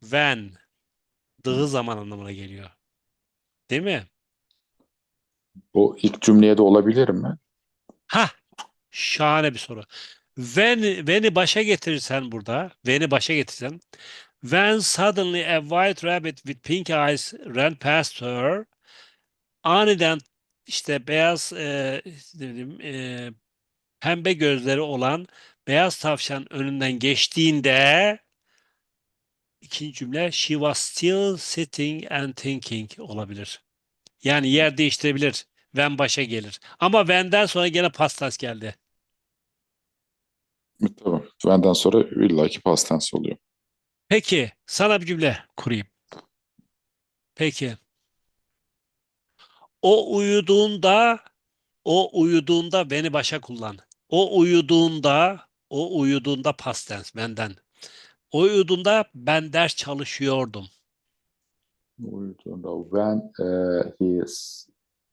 when dığı zaman anlamına geliyor. Değil mi? Bu ilk cümleye de olabilir mi? Ha, şahane bir soru. When, when'i başa getirirsen burada, when'i başa getirsen, when suddenly a white rabbit with pink eyes ran past her, aniden işte beyaz e, bileyim, e, pembe gözleri olan beyaz tavşan önünden geçtiğinde ikinci cümle she was still sitting and thinking olabilir. Yani yer değiştirebilir. When başa gelir. Ama when'den sonra gene past tense geldi. Tamam. Benden sonra illaki past tense oluyor. Peki, sana bir cümle kurayım. Peki. O uyuduğunda, o uyuduğunda beni başa kullan. O uyuduğunda, o uyuduğunda past tense benden. Uyuduğunda ben ders çalışıyordum. Uyuduğunda when uh, he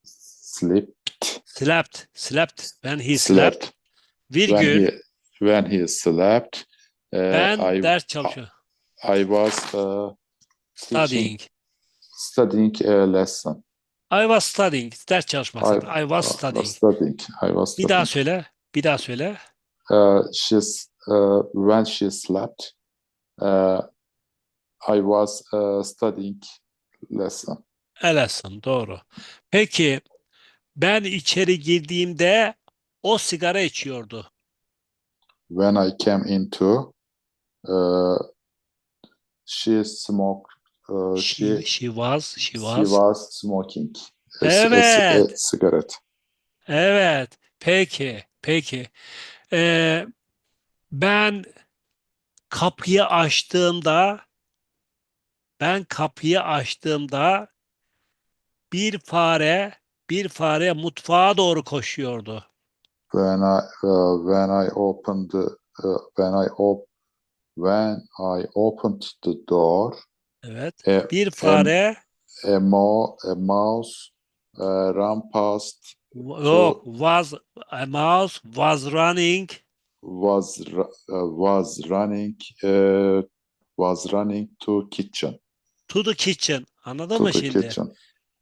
slept, Slept, slept. When he slept. slept, when Virgül. he when he slept, uh, Ben I ders çalışıyorum. I was uh, Studying. studying a lesson. I was studying. Ders çalışması. I- I was studying. studying. I was Bir daha studying. söyle. Bir daha söyle. Uh, she's uh, when she slept, I was studying lesson. Ellison doğru. Peki ben içeri girdiğimde o sigara içiyordu. When I came into, uh, she smoked. Uh, She, she she was, she she was. was smoking. a c- a a Evet. cigarette. Evet. Peki, peki. Ee, ben kapıyı açtığımda ben kapıyı açtığımda bir fare bir fare mutfağa doğru koşuyordu. When I uh, when I opened the, uh, when I op when I opened the door, Evet. a, Bir fare a, mo a mouse uh, ran past yok was a mouse was running was uh, was running uh, was running to kitchen to the kitchen. Anladın to mı the şimdi? kitchen.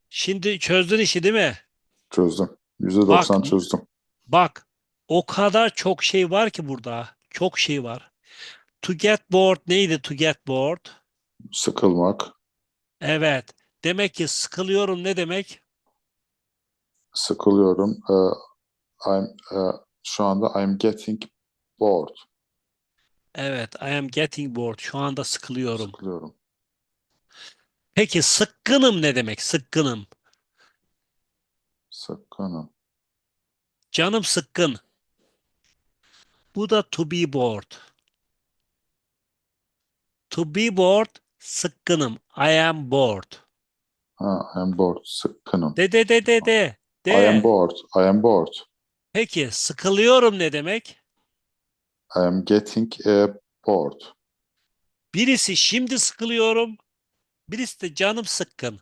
Şimdi çözdün işi değil mi? Çözdüm. %90 Bak- çözdüm. Bak o kadar çok şey var ki burada. Çok şey var. To get bored neydi to get bored? Sıkılmak, Evet. Demek ki sıkılıyorum ne demek? sıkılıyorum. Uh, I'm uh, şu anda I'm getting bored. Evet. I am getting bored. Şu anda sıkılıyorum. Sıkılıyorum. Peki sıkkınım ne demek? Sıkkınım. Sıkkınım. Canım sıkkın. Bu da to be bored. To be bored sıkkınım. I am bored. Ha, I'm bored. Sıkkınım. De de de de de. I am De. bored. I am bored. Peki sıkılıyorum ne demek? I am getting uh, bored. Birisi şimdi sıkılıyorum. Birisi de canım sıkkın.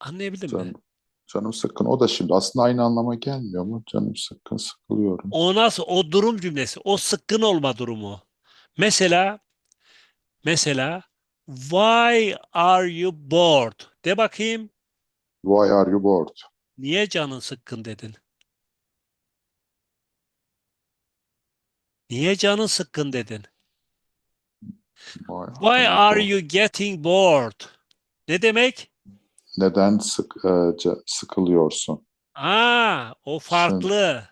Anlayabildin mi? Canım, canım sıkkın. O da şimdi aslında aynı anlama gelmiyor mu? Canım sıkkın, sıkılıyorum. O nasıl? O durum cümlesi. O sıkkın olma durumu. Mesela mesela Why are you bored? De bakayım. Why are you bored? Niye canın sıkkın dedin? Niye canın sıkkın dedin? Why, Why are you getting bored? Ne demek? Neden sık, e, ca- sıkılıyorsun? Aa, o farklı.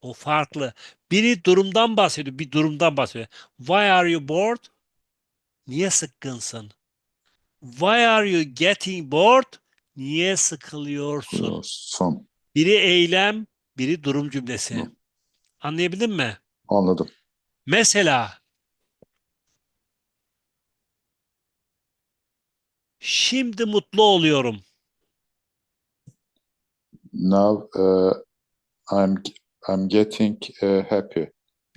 O farklı. Biri durumdan bahsediyor, bir durumdan bahsediyor. Why are you bored? Niye sıkkınsın? Why are you getting bored? Niye sıkılıyorsun? Sıkılıyorsun. Biri eylem, biri durum cümlesi. Hı. Anlayabildin mi? Anladım. Mesela şimdi mutlu oluyorum. Now uh, I'm I'm getting uh, happy.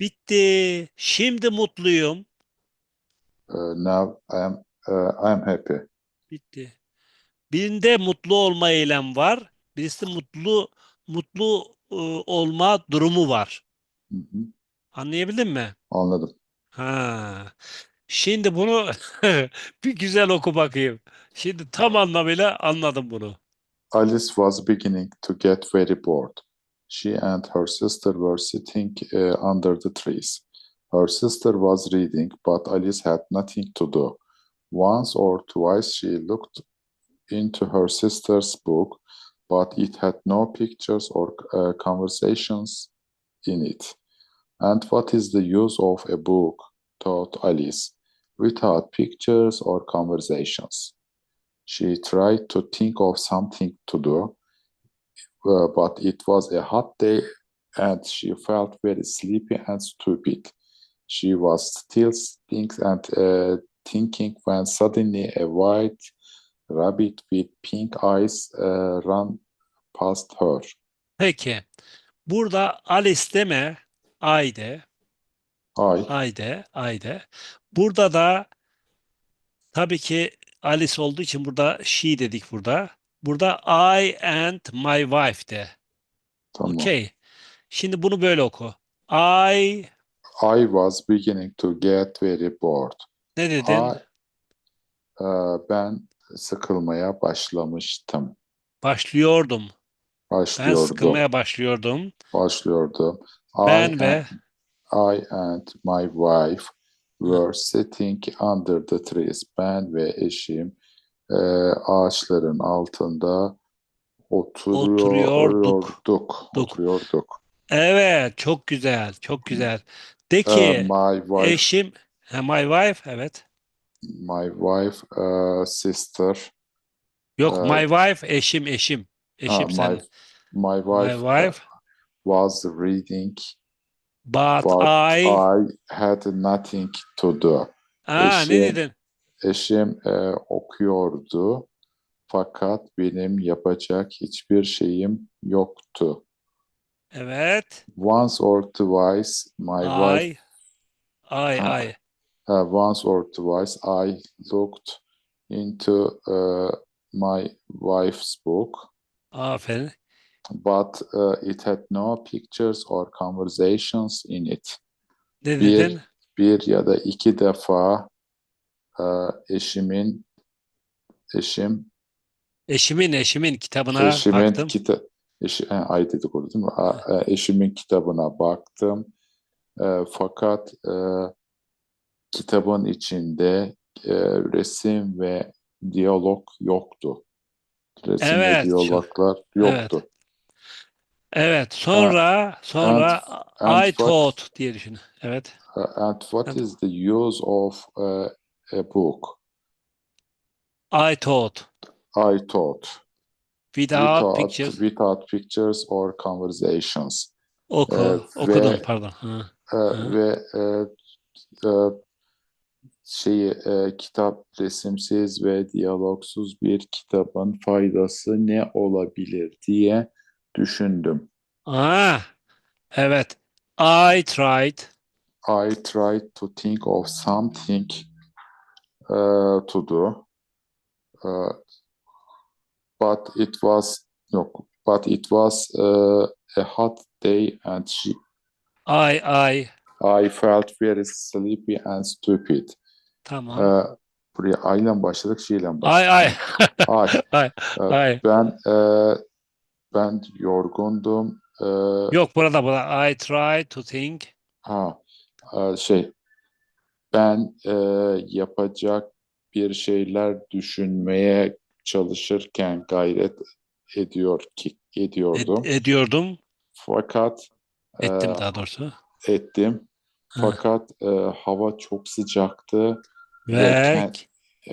Bitti. Şimdi mutluyum. Uh, now I'm uh, I'm happy. Bitti. Birinde mutlu olma eylem var. Birisi mutlu mutlu e, olma durumu var. Hı hı. Anlayabildin mi? Anladım. Ha. Şimdi bunu bir güzel oku bakayım. Şimdi tam anlamıyla anladım bunu. Alice was beginning to get very bored. She and her sister were sitting uh, under the trees. Her sister was reading, but Alice had nothing to do. Once or twice she looked into her sister's book, but it had no pictures or uh, conversations in it. And what is the use of a book, thought Alice, without pictures or conversations? She tried to think of something to do, uh, but it was a hot day and she felt very sleepy and stupid. She was still thinking and uh, thinking when suddenly a white rabbit with pink eyes uh, ran past her. Peki. Burada Alice deme. I de. I, I de. I de. Burada da tabii ki Alice olduğu için burada she dedik burada. Burada I and my wife de. tamam. Okay. Şimdi bunu böyle oku. I I was beginning to get very bored. ne dedin? I, e, ben sıkılmaya başlamıştım. Başlıyordum. Ben Başlıyordum. sıkılmaya başlıyordum. Başlıyordum. I Ben ve I and my wife were sitting under the trees. Ben ve eşim e, ağaçların altında oturuyorduk. Duk. Oturuyorduk. evet çok güzel. Çok güzel. De E, ki my wife, eşim ha, my wife evet. my wife, e, sister, Yok Ee, my wife eşim eşim. ha, Eşim my, sen. my My wife, wife was reading, but but I I had nothing to do. Aa, ne eşim- dedin? Eşim e, okuyordu fakat benim yapacak hiçbir şeyim yoktu. Evet. Once or twice my wife, I I Ha. I uh, once or twice I looked into uh, my wife's book, aferin. But uh, it had no pictures or conversations in it. Ne Bir- dedin? Bir ya da iki defa e, eşimin eşim Eşimin eşimin kitabına Eşimin baktım. kita eşi, ay dedik orada değil mi? E, eşimin kitabına baktım. E, fakat e, kitabın içinde e, resim ve diyalog yoktu. Resim Evet, ve diyaloglar yoktu. Evet. Sonra sonra and I what- thought diye düşün. Evet. Uh, and what And- is the use of uh, a book? I thought I thought without pictures. without pictures or conversations. Oku. Evet, Okudum ve- pardon. Hı. E, Hı. ve e, e, şeyi e, kitap resimsiz ve diyalogsuz bir kitabın faydası ne olabilir diye düşündüm. Aa, evet. I tried. I tried to think of something uh, to do, uh, but it was no, but it was uh, a hot day and she, I I I felt very sleepy and stupid. tamam. Ee, buraya ayla başladık, şeyle Ay başladık. ay. Ay. ay. Ee, ay. Ben e, ben yorgundum. Ee, Yok burada burada. I tried to think. ha, e, şey ben e, yapacak bir şeyler düşünmeye çalışırken gayret ediyor ki Ed- ediyordum. ediyordum. Fakat e, Ettim daha doğrusu. ettim. Ha. Fakat e, hava çok sıcaktı. Ve kend-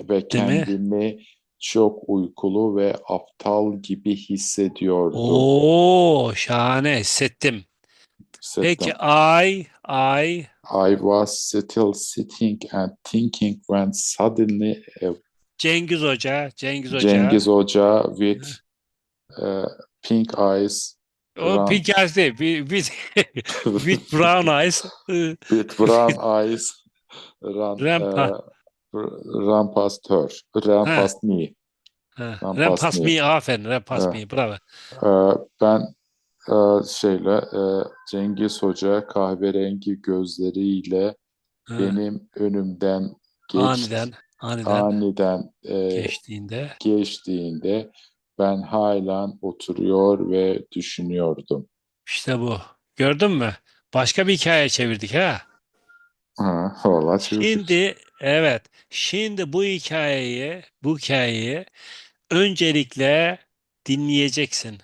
ve Değil mi? Çok uykulu ve aptal gibi hissediyordum. Oo şahane hissettim. Hissettim. Peki I I I was still sitting and thinking when suddenly a Cengiz Hoca Cengiz Hoca Cengiz Hoca with uh, pink eyes, o pink eyes değil with, with, brown eyes with brown eyes ran, Rampa. uh, ran past her, ran Ha. past me. ha, Ran Ram past past me. me aferin Ram past Ha. me bravo. Ee, ben Ee, şeyle e, Cengiz Hoca kahverengi gözleriyle Ha, benim önümden geç, aniden, aniden aniden e, geçtiğinde geçtiğinde ben halen oturuyor ve düşünüyordum. işte bu. Gördün mü? Başka bir hikaye çevirdik ha. Ha, vallahi çevirdik. Şimdi evet, şimdi bu hikayeyi, bu hikayeyi öncelikle dinleyeceksin.